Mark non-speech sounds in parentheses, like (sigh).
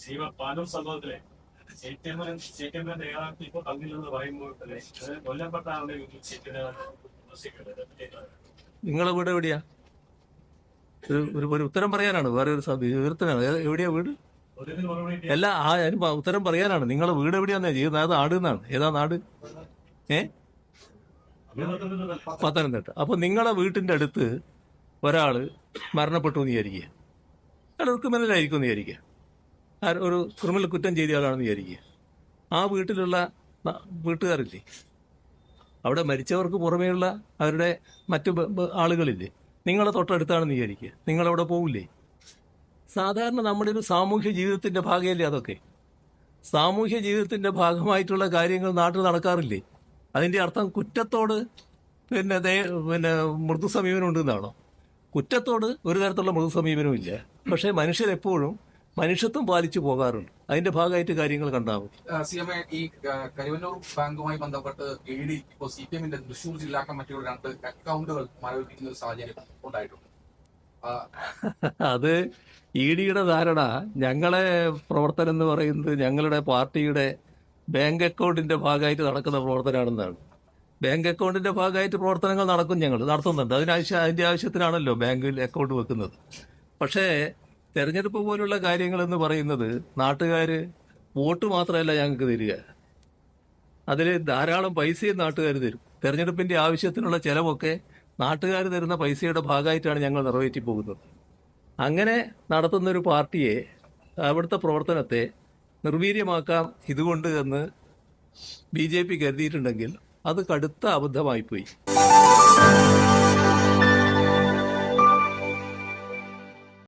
ശിവ പാനൂർ സംഭവത്തിലെ ചേറ്റമ്മൻ ചേറ്റമ്മൻ നേതാക്കൾ ഇപ്പൊ പങ്കില്ലെന്ന് പറയുമ്പോൾ തന്നെ അത് കൊല്ലപ്പെട്ട ആളുടെ വീട്ടിൽ സി പി വിമർശിക്കുന്നത് നിങ്ങളെ വീട് എവിടെയാ? ഒരു ഒരു ഉത്തരം പറയാനാണ്. വേറെ ഒരു വിവരത്തിനാണ് എവിടെയാ വീട്? അല്ല ആ ഞാൻ ഉത്തരം പറയാനാണ്. നിങ്ങളെ വീട് എവിടെയാന്നേ ചെയ്യുന്നത്? അത് നാട് എന്നാണ്. ഏതാ നാട്? ഏ? പത്തനംതിട്ട. അപ്പൊ നിങ്ങളെ വീട്ടിന്റെ അടുത്ത് ഒരാൾ മരണപ്പെട്ടു എന്ന് വിചാരിക്കുക. അയാൾ ഒരു ക്രിമിനലായിരിക്കും എന്ന് വിചാരിക്കുക. ഒരു ക്രിമിനൽ കുറ്റം ചെയ്ത ആളാണെന്ന് വിചാരിക്കുക. ആ വീട്ടിലുള്ള വീട്ടുകാരില്ലേ? അവിടെ മരിച്ചവർക്ക് പുറമേയുള്ള അവരുടെ മറ്റു ആളുകളില്ലേ? നിങ്ങളെ തൊട്ടടുത്താണെന്ന് വിചാരിക്കുക. നിങ്ങളവിടെ പോവില്ലേ? സാധാരണ നമ്മുടെ ഒരു സാമൂഹ്യ ജീവിതത്തിന്റെ ഭാഗമല്ലേ അതൊക്കെ? സാമൂഹ്യ ജീവിതത്തിന്റെ ഭാഗമായിട്ടുള്ള കാര്യങ്ങൾ നാട്ടിൽ നടക്കാറില്ലേ? അതിന്റെ അർത്ഥം കുറ്റത്തോട് പിന്നെ പിന്നെ മൃദു സമീപനം ഉണ്ടെന്നാണോ കുറ്റത്തോട് ഒരു തരത്തിലുള്ള മൃദു സമീപനവും ഇല്ല പക്ഷേ മനുഷ്യരെപ്പോഴും മനുഷ്യത്വം പാലിച്ചു പോകാറുണ്ട്. അതിന്റെ ഭാഗമായിട്ട് കാര്യങ്ങൾ കണ്ടാൽ മതി സി എം ഈ കരുവന്നൂർ ബാങ്കുമായി ബന്ധപ്പെട്ട് എ ഡി ഇപ്പോൾ സി പി എമ്മിന്റെ തൃശൂർ ജില്ലാ കമ്മിറ്റിയുടെ രണ്ട് അക്കൗണ്ടുകൾ മരവിപ്പിക്കുന്ന ഒരു സാഹചര്യം ഉണ്ടായിട്ടുണ്ട്. (laughs) അത് ഇ ഡിയുടെ ധാരണ ഞങ്ങളെ പ്രവർത്തനം എന്ന് പറയുന്നത് ഞങ്ങളുടെ പാർട്ടിയുടെ ബാങ്ക് അക്കൗണ്ടിന്റെ ഭാഗമായിട്ട് നടക്കുന്ന പ്രവർത്തനമാണെന്നാണ്. ബാങ്ക് അക്കൗണ്ടിന്റെ ഭാഗമായിട്ട് പ്രവർത്തനങ്ങൾ നടക്കും ഞങ്ങൾ നടത്തുന്നുണ്ട്. അതിനാവശ്യം അതിന്റെ ആവശ്യത്തിനാണല്ലോ ബാങ്കിൽ അക്കൗണ്ട് വെക്കുന്നത്. പക്ഷേ തെരഞ്ഞെടുപ്പ് പോലുള്ള കാര്യങ്ങൾ എന്ന് പറയുന്നത് നാട്ടുകാർ വോട്ട് മാത്രമല്ല ഞങ്ങൾക്ക് തരിക. അതിൽ ധാരാളം പൈസയും നാട്ടുകാർ തരും. തെരഞ്ഞെടുപ്പിന്റെ ആവശ്യത്തിനുള്ള ചെലവൊക്കെ നാട്ടുകാർ തരുന്ന പൈസയുടെ ഭാഗമായിട്ടാണ് ഞങ്ങൾ നിറവേറ്റി പോകുന്നത്. അങ്ങനെ നടത്തുന്ന ഒരു പാർട്ടിയെ അവിടുത്തെ പ്രവർത്തനത്തെ നിർവീര്യമാക്കാം ഇതുകൊണ്ട് എന്ന് ബി ജെ പി കരുതിയിട്ടുണ്ടെങ്കിൽ അത് കടുത്ത അബദ്ധമായിപ്പോയി